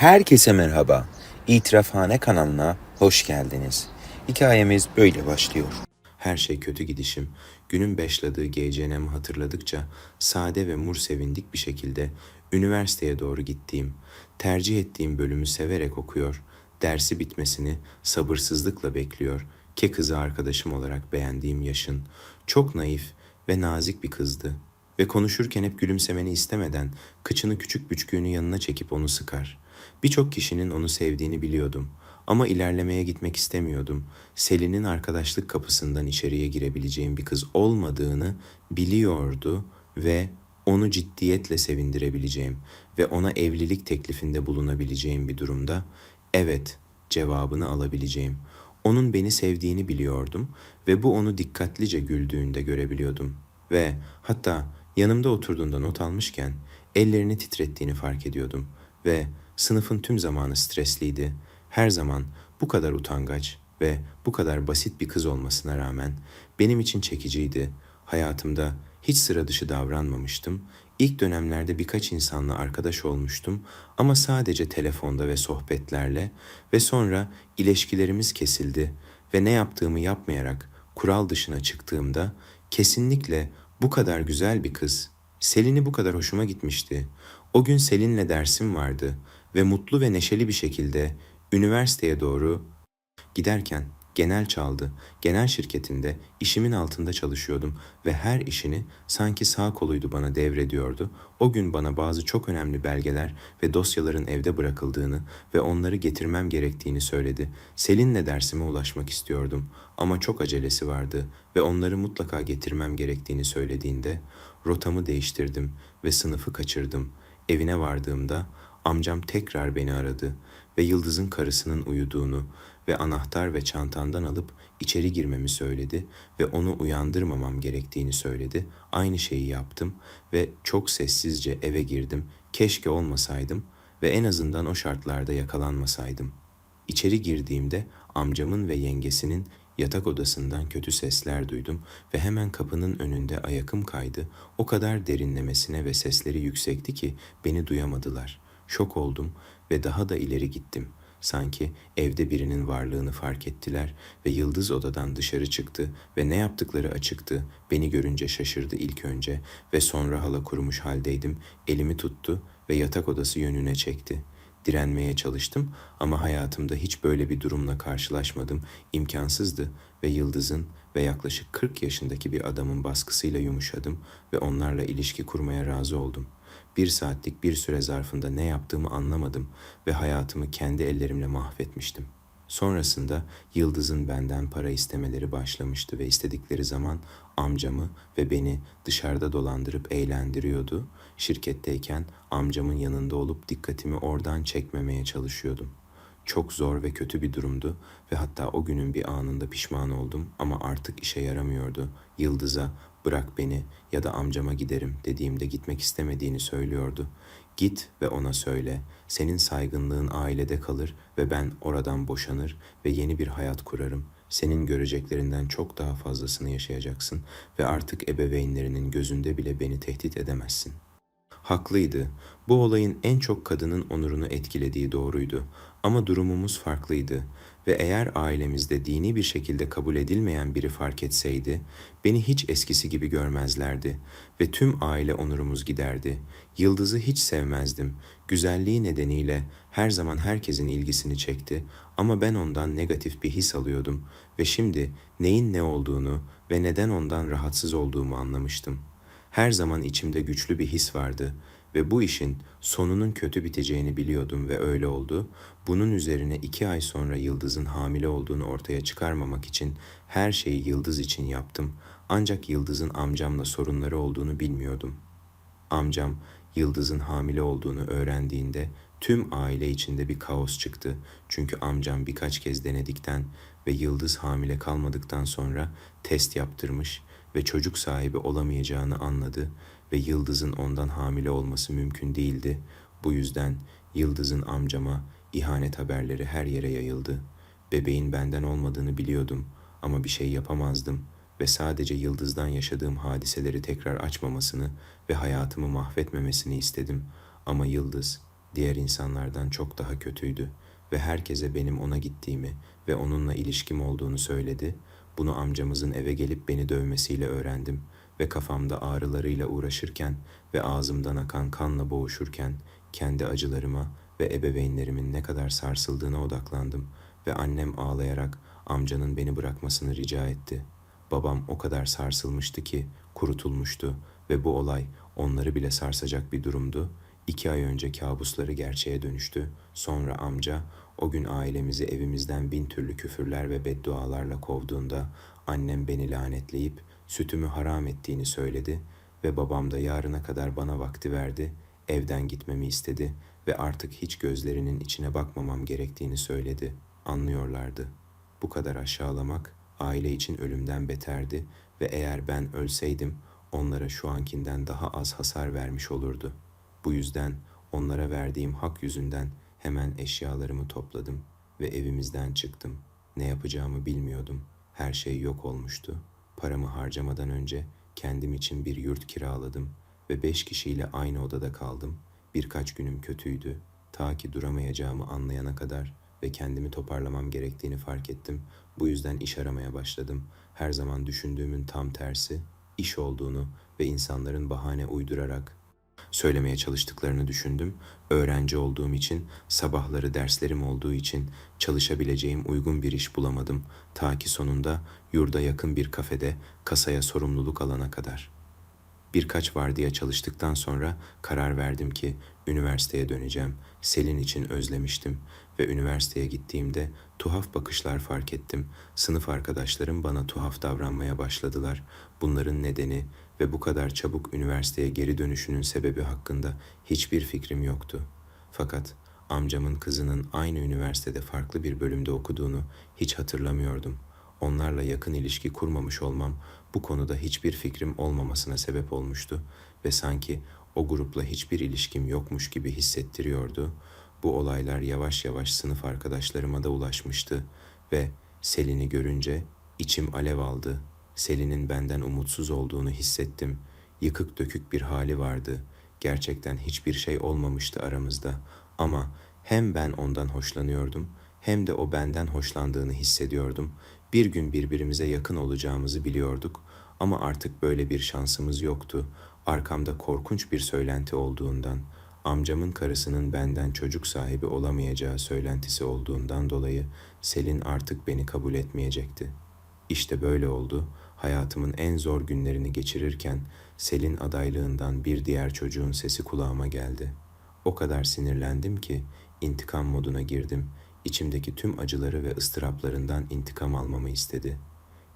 Herkese merhaba. İtirafhane kanalına hoş geldiniz. Hikayemiz böyle başlıyor. Her şey kötü gidişim. Günün başladığı GCNM'i hatırladıkça sade ve mur sevindik bir şekilde üniversiteye doğru gittiğim, tercih ettiğim bölümü severek okuyor, dersi bitmesini sabırsızlıkla bekliyor. Ke kızı arkadaşım olarak beğendiğim yaşın, çok naif ve nazik bir kızdı ve konuşurken hep gülümsemeni istemeden kıçını küçük büçüğünü yanına çekip onu sıkar. Birçok kişinin onu sevdiğini biliyordum ama ilerlemeye gitmek istemiyordum. Selin'in arkadaşlık kapısından içeriye girebileceğim bir kız olmadığını biliyordu ve onu ciddiyetle sevindirebileceğim ve ona evlilik teklifinde bulunabileceğim bir durumda evet cevabını alabileceğim. Onun beni sevdiğini biliyordum ve bu onu dikkatlice güldüğünde görebiliyordum. Ve hatta yanımda oturduğunda not almışken ellerini titrettiğini fark ediyordum. Ve sınıfın tüm zamanı stresliydi. Her zaman bu kadar utangaç ve bu kadar basit bir kız olmasına rağmen benim için çekiciydi. Hayatımda hiç sıra dışı davranmamıştım. İlk dönemlerde birkaç insanla arkadaş olmuştum ama sadece telefonda ve sohbetlerle ve sonra ilişkilerimiz kesildi ve ne yaptığımı yapmayarak kural dışına çıktığımda kesinlikle bu kadar güzel bir kız, Selin'i bu kadar hoşuma gitmişti. O gün Selin'le dersim vardı ve mutlu ve neşeli bir şekilde üniversiteye doğru Giderken genel çaldı. Genel şirketinde işimin altında çalışıyordum ve her işini sanki sağ koluydu bana devrediyordu. O gün bana bazı çok önemli belgeler ve dosyaların evde bırakıldığını ve onları getirmem gerektiğini söyledi. Selin'le dersime ulaşmak istiyordum ama çok acelesi vardı ve onları mutlaka getirmem gerektiğini söylediğinde rotamı değiştirdim ve sınıfı kaçırdım. Evine vardığımda amcam tekrar beni aradı ve Yıldız'ın karısının uyuduğunu ve anahtar ve çantandan alıp içeri girmemi söyledi ve onu uyandırmamam gerektiğini söyledi. Aynı şeyi yaptım ve çok sessizce eve girdim. Keşke olmasaydım ve en azından o şartlarda yakalanmasaydım. İçeri girdiğimde amcamın ve yengesinin yatak odasından kötü sesler duydum ve hemen kapının önünde ayakım kaydı. O kadar derinlemesine ve sesleri yüksekti ki beni duyamadılar. Şok oldum ve daha da ileri gittim. Sanki evde birinin varlığını fark ettiler ve Yıldız odadan dışarı çıktı ve ne yaptıkları açıktı. Beni görünce şaşırdı ilk önce ve sonra hala kurumuş haldeydim. Elimi tuttu ve yatak odası yönüne çekti. Direnmeye çalıştım ama hayatımda hiç böyle bir durumla karşılaşmadım. İmkansızdı ve Yıldız'ın ve yaklaşık 40 yaşındaki bir adamın baskısıyla yumuşadım ve onlarla ilişki kurmaya razı oldum. Bir saatlik bir süre zarfında ne yaptığımı anlamadım ve hayatımı kendi ellerimle mahvetmiştim. Sonrasında Yıldız'ın benden para istemeleri başlamıştı ve istedikleri zaman amcamı ve beni dışarıda dolandırıp eğlendiriyordu. Şirketteyken amcamın yanında olup dikkatimi oradan çekmemeye çalışıyordum. Çok zor ve kötü bir durumdu ve hatta o günün bir anında pişman oldum ama artık işe yaramıyordu. Yıldız'a bırak beni ya da amcama giderim dediğimde gitmek istemediğini söylüyordu. Git ve ona söyle. Senin saygınlığın ailede kalır ve ben oradan boşanır ve yeni bir hayat kurarım. Senin göreceklerinden çok daha fazlasını yaşayacaksın ve artık ebeveynlerinin gözünde bile beni tehdit edemezsin.'' Haklıydı. Bu olayın en çok kadının onurunu etkilediği doğruydu. Ama durumumuz farklıydı ve eğer ailemizde dini bir şekilde kabul edilmeyen biri fark etseydi, beni hiç eskisi gibi görmezlerdi ve tüm aile onurumuz giderdi. Yıldız'ı hiç sevmezdim. Güzelliği nedeniyle her zaman herkesin ilgisini çekti ama ben ondan negatif bir his alıyordum ve şimdi neyin ne olduğunu ve neden ondan rahatsız olduğumu anlamıştım.'' Her zaman içimde güçlü bir his vardı ve bu işin sonunun kötü biteceğini biliyordum ve öyle oldu. Bunun üzerine iki ay sonra Yıldız'ın hamile olduğunu ortaya çıkarmamak için her şeyi Yıldız için yaptım. Ancak Yıldız'ın amcamla sorunları olduğunu bilmiyordum. Amcam Yıldız'ın hamile olduğunu öğrendiğinde tüm aile içinde bir kaos çıktı. Çünkü amcam birkaç kez denedikten ve Yıldız hamile kalmadıktan sonra test yaptırmış ve çocuk sahibi olamayacağını anladı ve Yıldız'ın ondan hamile olması mümkün değildi. Bu yüzden Yıldız'ın amcama ihanet haberleri her yere yayıldı. Bebeğin benden olmadığını biliyordum ama bir şey yapamazdım ve sadece Yıldız'dan yaşadığım hadiseleri tekrar açmamasını ve hayatımı mahvetmemesini istedim. Ama Yıldız diğer insanlardan çok daha kötüydü ve herkese benim ona gittiğimi ve onunla ilişkim olduğunu söyledi. Bunu amcamızın eve gelip beni dövmesiyle öğrendim ve kafamda ağrılarıyla uğraşırken ve ağzımdan akan kanla boğuşurken kendi acılarıma ve ebeveynlerimin ne kadar sarsıldığına odaklandım ve annem ağlayarak amcanın beni bırakmasını rica etti. Babam o kadar sarsılmıştı ki kurutulmuştu ve bu olay onları bile sarsacak bir durumdu. İki ay önce kabusları gerçeğe dönüştü. Sonra amca o gün ailemizi evimizden bin türlü küfürler ve beddualarla kovduğunda annem beni lanetleyip sütümü haram ettiğini söyledi ve babam da yarına kadar bana vakti verdi, evden gitmemi istedi ve artık hiç gözlerinin içine bakmamam gerektiğini söyledi. Anlıyorlardı. Bu kadar aşağılamak aile için ölümden beterdi ve eğer ben ölseydim onlara şu ankinden daha az hasar vermiş olurdu. Bu yüzden onlara verdiğim hak yüzünden hemen eşyalarımı topladım ve evimizden çıktım. Ne yapacağımı bilmiyordum. Her şey yok olmuştu. Paramı harcamadan önce kendim için bir yurt kiraladım ve beş kişiyle aynı odada kaldım. Birkaç günüm kötüydü. Ta ki duramayacağımı anlayana kadar ve kendimi toparlamam gerektiğini fark ettim. Bu yüzden iş aramaya başladım. Her zaman düşündüğümün tam tersi, iş olduğunu ve insanların bahane uydurarak söylemeye çalıştıklarını düşündüm. Öğrenci olduğum için, sabahları derslerim olduğu için çalışabileceğim uygun bir iş bulamadım. Ta ki sonunda yurda yakın bir kafede kasaya sorumluluk alana kadar. Birkaç vardiya çalıştıktan sonra karar verdim ki üniversiteye döneceğim. Selin için özlemiştim ve üniversiteye gittiğimde tuhaf bakışlar fark ettim. Sınıf arkadaşlarım bana tuhaf davranmaya başladılar. Bunların nedeni ve bu kadar çabuk üniversiteye geri dönüşünün sebebi hakkında hiçbir fikrim yoktu. Fakat amcamın kızının aynı üniversitede farklı bir bölümde okuduğunu hiç hatırlamıyordum. Onlarla yakın ilişki kurmamış olmam bu konuda hiçbir fikrim olmamasına sebep olmuştu ve sanki o grupla hiçbir ilişkim yokmuş gibi hissettiriyordu. Bu olaylar yavaş yavaş sınıf arkadaşlarıma da ulaşmıştı ve Selin'i görünce içim alev aldı. Selin'in benden umutsuz olduğunu hissettim. Yıkık dökük bir hali vardı. Gerçekten hiçbir şey olmamıştı aramızda ama hem ben ondan hoşlanıyordum hem de o benden hoşlandığını hissediyordum. Bir gün birbirimize yakın olacağımızı biliyorduk ama artık böyle bir şansımız yoktu. Arkamda korkunç bir söylenti olduğundan, amcamın karısının benden çocuk sahibi olamayacağı söylentisi olduğundan dolayı Selin artık beni kabul etmeyecekti. İşte böyle oldu. Hayatımın en zor günlerini geçirirken Selin adaylığından bir diğer çocuğun sesi kulağıma geldi. O kadar sinirlendim ki intikam moduna girdim. İçimdeki tüm acıları ve ıstıraplarından intikam almamı istedi.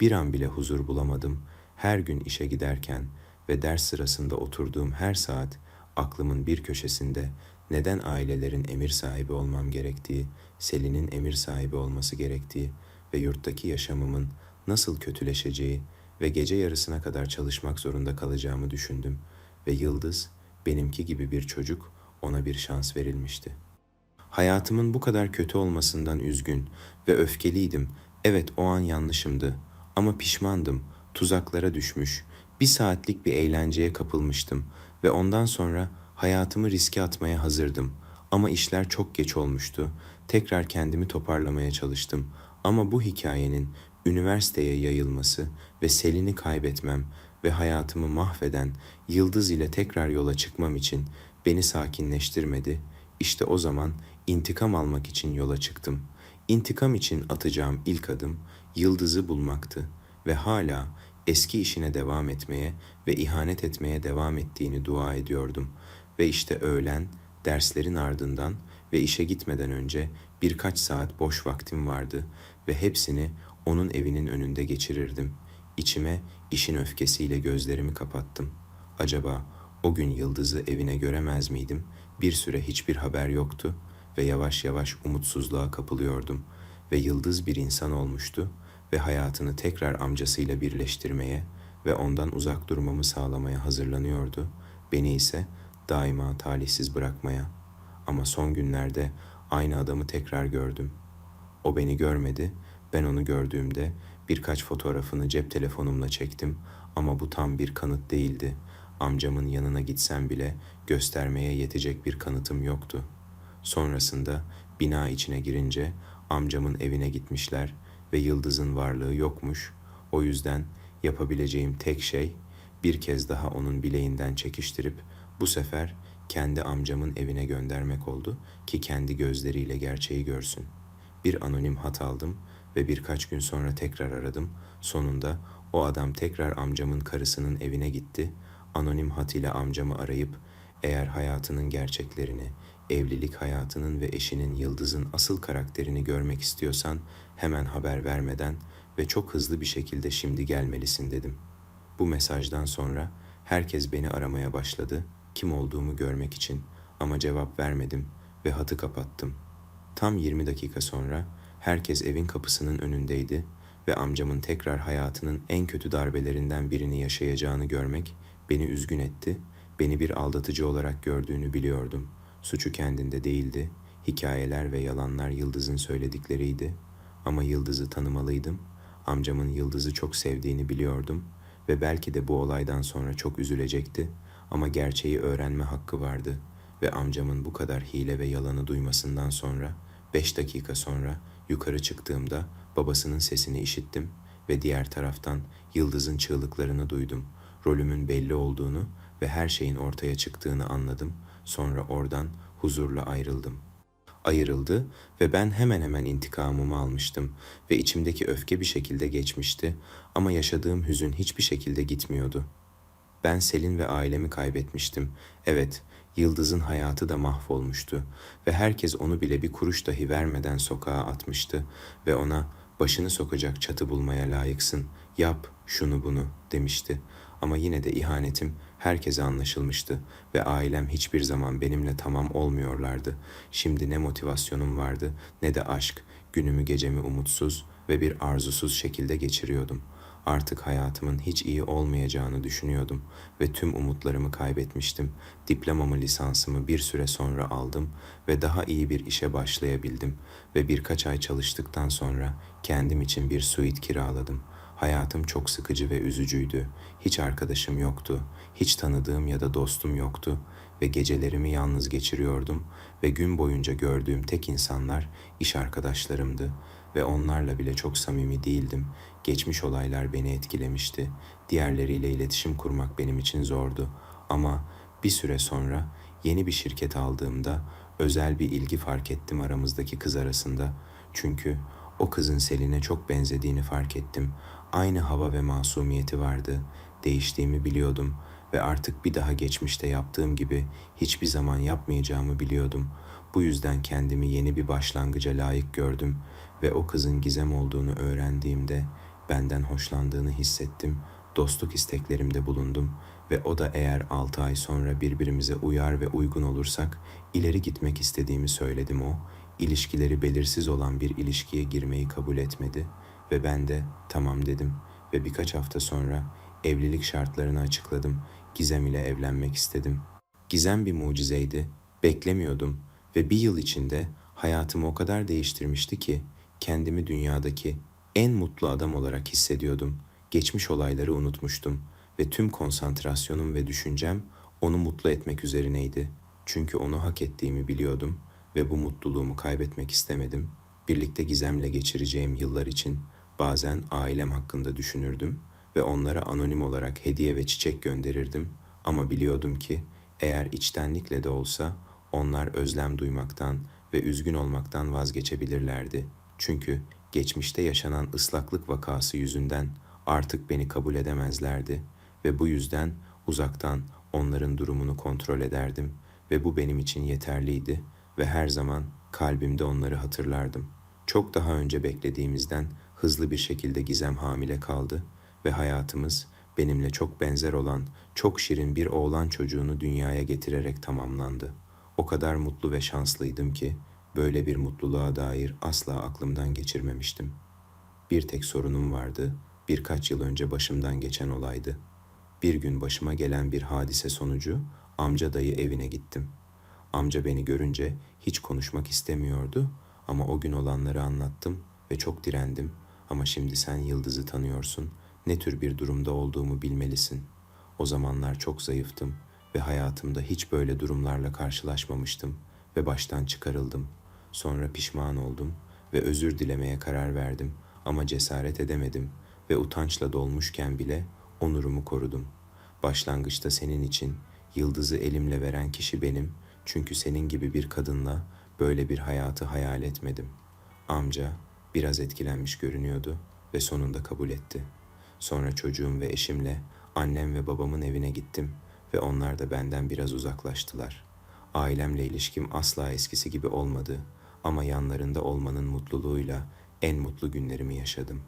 Bir an bile huzur bulamadım. Her gün işe giderken ve ders sırasında oturduğum her saat aklımın bir köşesinde neden ailelerin emir sahibi olmam gerektiği, Selin'in emir sahibi olması gerektiği ve yurttaki yaşamımın nasıl kötüleşeceği ve gece yarısına kadar çalışmak zorunda kalacağımı düşündüm ve Yıldız benimki gibi bir çocuk ona bir şans verilmişti. Hayatımın bu kadar kötü olmasından üzgün ve öfkeliydim. Evet o an yanlışımdı ama pişmandım. Tuzaklara düşmüş, bir saatlik bir eğlenceye kapılmıştım ve ondan sonra hayatımı riske atmaya hazırdım. Ama işler çok geç olmuştu. Tekrar kendimi toparlamaya çalıştım. Ama bu hikayenin üniversiteye yayılması ve Selin'i kaybetmem ve hayatımı mahveden Yıldız ile tekrar yola çıkmam için beni sakinleştirmedi. İşte o zaman intikam almak için yola çıktım. İntikam için atacağım ilk adım Yıldız'ı bulmaktı ve hala eski işine devam etmeye ve ihanet etmeye devam ettiğini dua ediyordum. Ve işte öğlen derslerin ardından ve işe gitmeden önce birkaç saat boş vaktim vardı ve hepsini onun evinin önünde geçirirdim. İçime işin öfkesiyle gözlerimi kapattım. Acaba o gün Yıldız'ı evine göremez miydim? Bir süre hiçbir haber yoktu ve yavaş yavaş umutsuzluğa kapılıyordum ve Yıldız bir insan olmuştu ve hayatını tekrar amcasıyla birleştirmeye ve ondan uzak durmamı sağlamaya hazırlanıyordu. Beni ise daima talihsiz bırakmaya. Ama son günlerde aynı adamı tekrar gördüm. O beni görmedi, ben onu gördüğümde birkaç fotoğrafını cep telefonumla çektim ama bu tam bir kanıt değildi. Amcamın yanına gitsem bile göstermeye yetecek bir kanıtım yoktu.'' Sonrasında bina içine girince amcamın evine gitmişler ve Yıldız'ın varlığı yokmuş. O yüzden yapabileceğim tek şey bir kez daha onun bileğinden çekiştirip bu sefer kendi amcamın evine göndermek oldu ki kendi gözleriyle gerçeği görsün. Bir anonim hat aldım ve birkaç gün sonra tekrar aradım. Sonunda o adam tekrar amcamın karısının evine gitti. Anonim hat ile amcamı arayıp eğer hayatının gerçeklerini, evlilik hayatının ve eşinin Yıldız'ın asıl karakterini görmek istiyorsan hemen haber vermeden ve çok hızlı bir şekilde şimdi gelmelisin dedim. Bu mesajdan sonra herkes beni aramaya başladı kim olduğumu görmek için ama cevap vermedim ve hatı kapattım. Tam 20 dakika sonra herkes evin kapısının önündeydi ve amcamın tekrar hayatının en kötü darbelerinden birini yaşayacağını görmek beni üzgün etti. Beni bir aldatıcı olarak gördüğünü biliyordum. Suçu kendinde değildi. Hikayeler ve yalanlar Yıldız'ın söyledikleriydi. Ama Yıldız'ı tanımalıydım. Amcamın Yıldız'ı çok sevdiğini biliyordum ve belki de bu olaydan sonra çok üzülecekti ama gerçeği öğrenme hakkı vardı ve amcamın bu kadar hile ve yalanı duymasından sonra beş dakika sonra yukarı çıktığımda babasının sesini işittim ve diğer taraftan Yıldız'ın çığlıklarını duydum. Rolümün belli olduğunu ve her şeyin ortaya çıktığını anladım. Sonra oradan huzurla ayrıldım. Ayrıldı ve ben hemen hemen intikamımı almıştım ve içimdeki öfke bir şekilde geçmişti ama yaşadığım hüzün hiçbir şekilde gitmiyordu. Ben Selin ve ailemi kaybetmiştim. Evet, Yıldız'ın hayatı da mahvolmuştu ve herkes onu bile bir kuruş dahi vermeden sokağa atmıştı ve ona başını sokacak çatı bulmaya layıksın, yap şunu bunu demişti. Ama yine de ihanetim herkese anlaşılmıştı ve ailem hiçbir zaman benimle tamam olmuyorlardı. Şimdi ne motivasyonum vardı ne de aşk, günümü gecemi umutsuz ve bir arzusuz şekilde geçiriyordum.'' Artık hayatımın hiç iyi olmayacağını düşünüyordum ve tüm umutlarımı kaybetmiştim. Diplomamı lisansımı bir süre sonra aldım ve daha iyi bir işe başlayabildim ve birkaç ay çalıştıktan sonra kendim için bir suite kiraladım. Hayatım çok sıkıcı ve üzücüydü. Hiç arkadaşım yoktu. Hiç tanıdığım ya da dostum yoktu ve gecelerimi yalnız geçiriyordum ve gün boyunca gördüğüm tek insanlar iş arkadaşlarımdı ve onlarla bile çok samimi değildim. Geçmiş olaylar beni etkilemişti. Diğerleriyle iletişim kurmak benim için zordu. Ama bir süre sonra yeni bir şirket aldığımda özel bir ilgi fark ettim aramızdaki kız arasında. Çünkü o kızın Selin'e çok benzediğini fark ettim. Aynı hava ve masumiyeti vardı. Değiştiğimi biliyordum ve artık bir daha geçmişte yaptığım gibi hiçbir zaman yapmayacağımı biliyordum. Bu yüzden kendimi yeni bir başlangıca layık gördüm ve o kızın gizem olduğunu öğrendiğimde benden hoşlandığını hissettim, dostluk isteklerimde bulundum ve o da eğer altı ay sonra birbirimize uyar ve uygun olursak ileri gitmek istediğimi söyledim o. İlişkileri belirsiz olan bir ilişkiye girmeyi kabul etmedi ve ben de tamam dedim ve birkaç hafta sonra evlilik şartlarını açıkladım. Gizem ile evlenmek istedim. Gizem bir mucizeydi. Beklemiyordum ve bir yıl içinde hayatımı o kadar değiştirmişti ki kendimi dünyadaki en mutlu adam olarak hissediyordum. Geçmiş olayları unutmuştum ve tüm konsantrasyonum ve düşüncem onu mutlu etmek üzerineydi. Çünkü onu hak ettiğimi biliyordum ve bu mutluluğumu kaybetmek istemedim. Birlikte Gizem'le geçireceğim yıllar için bazen ailem hakkında düşünürdüm ve onlara anonim olarak hediye ve çiçek gönderirdim ama biliyordum ki eğer içtenlikle de olsa onlar özlem duymaktan ve üzgün olmaktan vazgeçebilirlerdi. Çünkü geçmişte yaşanan ıslaklık vakası yüzünden artık beni kabul edemezlerdi ve bu yüzden uzaktan onların durumunu kontrol ederdim ve bu benim için yeterliydi ve her zaman kalbimde onları hatırlardım. Çok daha önce beklediğimizden hızlı bir şekilde Gizem hamile kaldı ve hayatımız benimle çok benzer olan çok şirin bir oğlan çocuğunu dünyaya getirerek tamamlandı. O kadar mutlu ve şanslıydım ki Böyle bir mutluluğa dair asla aklımdan geçirmemiştim. Bir tek sorunum vardı, birkaç yıl önce başımdan geçen olaydı. Bir gün başıma gelen bir hadise sonucu amca dayı evine gittim. Amca beni görünce hiç konuşmak istemiyordu ama o gün olanları anlattım ve çok direndim. Ama şimdi sen Yıldız'ı tanıyorsun, ne tür bir durumda olduğumu bilmelisin. O zamanlar çok zayıftım ve hayatımda hiç böyle durumlarla karşılaşmamıştım ve baştan çıkarıldım. Sonra pişman oldum ve özür dilemeye karar verdim ama cesaret edemedim ve utançla dolmuşken bile onurumu korudum. Başlangıçta senin için yıldızı elimle veren kişi benim çünkü senin gibi bir kadınla böyle bir hayatı hayal etmedim. Amca biraz etkilenmiş görünüyordu ve sonunda kabul etti. Sonra çocuğum ve eşimle annem ve babamın evine gittim ve onlar da benden biraz uzaklaştılar. Ailemle ilişkim asla eskisi gibi olmadı ama yanlarında olmanın mutluluğuyla en mutlu günlerimi yaşadım.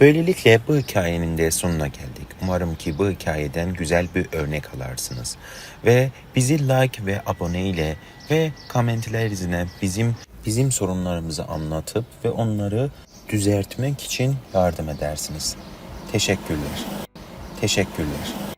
Böylelikle bu hikayenin de sonuna geldik. Umarım ki bu hikayeden güzel bir örnek alarsınız. Ve bizi like ve abone ile ve komentlerinizle bizim bizim sorunlarımızı anlatıp ve onları düzeltmek için yardım edersiniz. Teşekkürler. Teşekkürler.